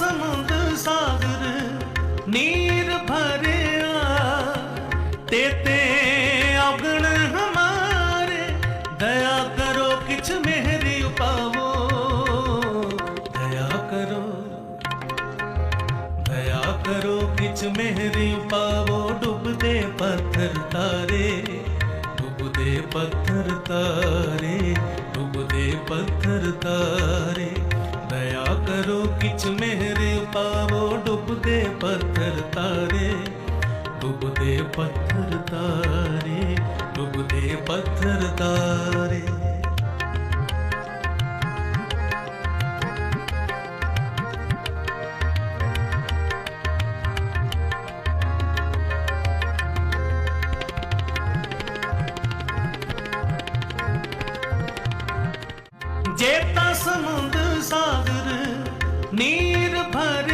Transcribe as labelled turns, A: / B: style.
A: ਸਮੁੰਦ ਸਾਗਰ ਨੀਰ ਭਰਿਆ, ਤੇ ਤੇ ਔਗਣ ਹਮਾਰੇ। ਦਇਆ ਕਰੋ ਕਿਛ ਮਿਹਰੀ ਉਪਾਵੋ, ਦਇਆ ਕਰੋ। ਦਇਆ ਕਰੋ ਕਿਛ ਮਿਹਰੀ ਪਾਵੋ ਡੁੱਬਦੇ ਪੱਥਰ ਤਾਰੇ, ਡੁੱਬਦੇ ਪੱਥਰ ਤਾਰੇ, ਡੁੱਬਦੇ ਪੱਥਰ ਤਾਰੇ। ਦਇਆ ਕਰੋ ਕਿਛ ਮਿਹਰੀ ਪਾਵੋ ਡੁੱਬਦੇ ਪੱਥਰ ਤਾਰੇ, ਡੁੱਬਦੇ ਪੱਥਰ ਤਾਰੇ, ਡੁੱਬਦੇ ਪੱਥਰ ਤਾਰੇ। ਜੇ ਤਾਂ ਸਮੁੰਦ ਸਾਗਰ ਨੀਰ ਭਰੇ